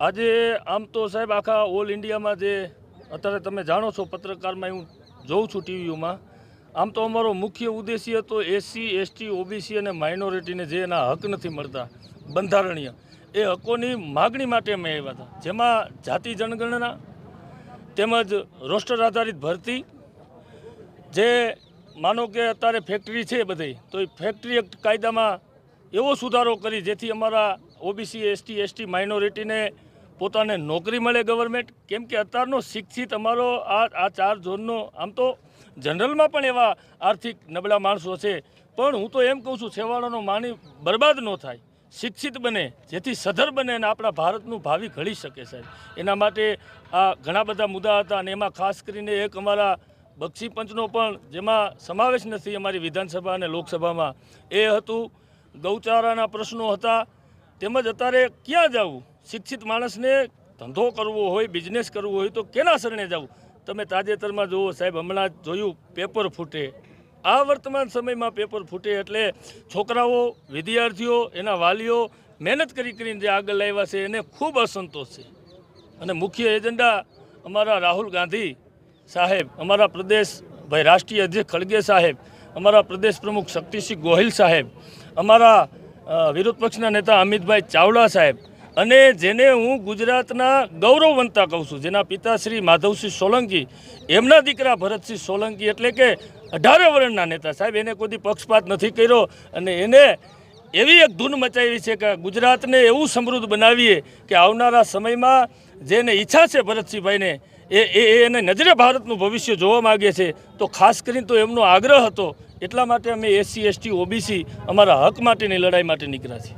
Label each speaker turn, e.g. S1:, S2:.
S1: આજે આમ તો સાહેબ આખા ઓલ ઇન્ડિયામાં જે અત્યારે તમે જાણો છો પત્રકારમાં હું જોઉં છું ટીવીઓમાં, આમ તો અમારો મુખ્ય ઉદ્દેશ્ય હતો એસસી, એસટી, ઓબીસી અને માઇનોરિટીને જે એના હક નથી મળતા, બંધારણીય, એ હકોની માગણી માટે અમે આવ્યા હતા. જેમાં જાતિ જનગણના, તેમજ રોસ્ટર આધારિત ભરતી, જે માનો કે અત્યારે ફેક્ટરી છે બધી, તો એ ફેક્ટરી એક્ટ કાયદામાં એવો સુધારો કરી જેથી અમારા ઓબીસી, એસટી એસટી માઇનોરિટીને પોતાને નોકરી મળે ગવર્મેન્ટ કેમ કે અત્યારનો શિક્ષિત અમારો આ આ ચાર ઝોનનો, આમ તો જનરલમાં પણ એવા આર્થિક નબળા માણસો છે. પણ હું તો એમ કહું છું, છેવાડાનો માની બરબાદ ન થાય. શિક્ષિત બને, જેથી સધર બને અને આપણા ભારતનું ભાવિ ઘડી શકે સાહેબ. એના માટે આ ઘણા બધા મુદ્દા હતા અને એમાં ખાસ કરીને એક અમારા બક્ષી પંચનો પણ, જેમાં સમાવેશ નથી અમારી વિધાનસભા અને લોકસભામાં. એ હતું ગૌચારાના પ્રશ્નો હતા તેમજ અત્યારે ક્યાં જવું? શિક્ષિત માણસને ધંધો કરવો હોય બિઝનેસ કરવો હોય તો કેના શરણે જવું? તમે તાજેતરમાં જુઓ સાહેબ, હમણાં જોયું પેપર ફૂટે. આ વર્તમાન સમયમાં પેપર ફૂટે એટલે છોકરાઓ, વિદ્યાર્થીઓ, એના વાલીઓ મહેનત કરી કરીને જે આગળ લાવ્યા છે એને ખૂબ અસંતોષ છે. અને મુખ્ય એજન્ડા અમારા રાહુલ ગાંધી સાહેબ, અમારા પ્રદેશ, ભાઈ રાષ્ટ્રીય અધ્યક્ષ ખડગે સાહેબ, અમારા પ્રદેશ પ્રમુખ શક્તિસિંહ ગોહિલ સાહેબ, અમારા વિરોધ પક્ષના નેતા અમિતભાઈ ચાવડા સાહેબ અને જેને હું ગુજરાતના ગૌરવવંતા કહું છું, જેના પિતાશ્રી માધવસિંહ સોલંકી, એમના દીકરા ભરતસિંહ સોલંકી એટલે કે અઢારે વર્ણના નેતા સાહેબ, એને કોઈ પક્ષપાત નથી કર્યો અને એને એવી એક ધૂન મચાવી છે કે ગુજરાતને એવું સમૃદ્ધ બનાવીએ કે આવનારા સમયમાં જેને ઈચ્છા છે ભરતસિંહભાઈને એ એને નજરે ભારતનું ભવિષ્ય જોવા માગે છે, તો ખાસ કરીને તો એમનો આગ્રહ હતો એટલા માટે અમે એસસી એસટી ઓબીસી અમારા હક માટેની લડાઈ માટે નીકળ્યા છીએ.